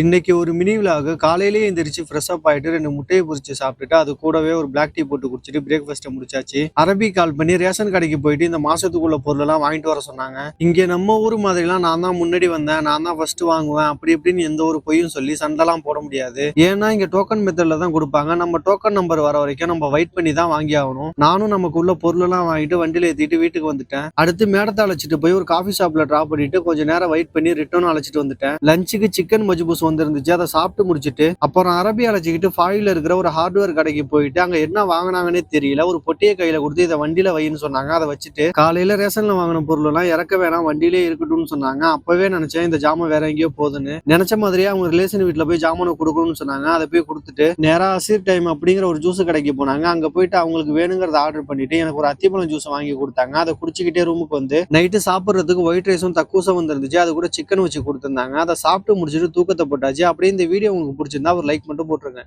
இன்னைக்கு ஒரு மினி விழாக காலையிலேயே எந்திரிச்சு ஃப்ரெஷ் அப் ஆயிட்டு ரெண்டு முட்டையை பொறிச்சு சாப்பிட்டுட்டு அது கூடவே ஒரு பிளாக் டீ போட்டு குடிச்சிட்டு பிரேக்ஃபாஸ்ட்டை முடிச்சாச்சு. அரபி கால் பண்ணி ரேஷன் கடைக்கு போயிட்டு இந்த மாசத்துக்குள்ள பொருள் எல்லாம் வாங்கிட்டு வர சொன்னாங்க. இங்க நம்ம ஊர் மாதிரிலாம் நான் தான் முன்னாடி வந்தேன் நான் தான் ஃபர்ஸ்ட் வாங்குவேன் அப்படி இப்படின்னு எந்த ஒரு பொய்யும் சொல்லி சண்டைலாம் போட முடியாது. ஏன்னா இங்க டோக்கன் மெத்தட்ல தான் கொடுப்பாங்க. நம்ம டோக்கன் நம்பர் வர வரைக்கும் நம்ம வெயிட் பண்ணி தான் வாங்கி ஆகணும். நானும் நமக்குள்ள பொருள் எல்லாம் வாங்கிட்டு வண்டியில ஏத்திட்டு வீட்டுக்கு வந்துட்டேன். அடுத்து மேடத்தை அழைச்சிட்டு போய் ஒரு காஃபி ஷாப்ல டிராப் பண்ணிட்டு கொஞ்ச நேரம் வெயிட் பண்ணி ரிட்டர்ன் அழைச்சிட்டு வந்துட்டேன். லஞ்சுக்கு சிக்கன் மஜ்பூஸ் வந்துருந்துச்சு அதை சாப்பிட்டு முடிச்சிட்டு அப்புறம் அரபி அழைச்சிக்கிட்டு ஃபாயில் இருக்கிற ஒரு ஹார்ட்வேர் கடைக்கு போயிட்டு அங்க என்ன வாங்கினாங்கன்னே தெரியல. ஒரு பொட்டியை கையில கொடுத்து இதை வண்டியில வைன்னு சொன்னாங்க. அதை வச்சுட்டு காலையில ரேஷன்ல வாங்கின பொருள் எல்லாம் இறக்க வேணாம் வண்டியிலே இருக்கட்டும்னு சொன்னாங்க. அப்பவே நினைச்சேன் இந்த ஜாமான் வேற எங்கேயோ போகுதுன்னு. நினைச்ச மாதிரியே அவங்க ரிலேஷன் வீட்டுல போய் ஜாமானை கொடுக்கணும்னு சொன்னாங்க. அதை போய் கொடுத்துட்டு நேரா அசீர் டைம் அப்படிங்கிற ஒரு ஜூஸ் கடைக்கு போனாங்க. அங்க போயிட்டு அவங்களுக்கு வேணுங்கிறத ஆர்டர் பண்ணிட்டு எனக்கு ஒரு அத்திப்பழம் ஜூஸ் வாங்கி கொடுத்தாங்க. அதை குடிச்சுக்கிட்டே ரூமுக்கு வந்து நைட்டு சாப்பிட்றதுக்கு ஒயிட் ரைஸும் தக்கூசம் வந்துருந்துச்சு. அது கூட சிக்கன் வச்சு கொடுத்துருந்தாங்க. அதை சாப்பிட்டு முடிச்சுட்டு தூக்கத்தை போட்டாச்சு. அப்படியே இந்த வீடியோ உங்களுக்கு பிடிச்சிருந்தா ஒரு லைக் மட்டும் போட்டுருங்க.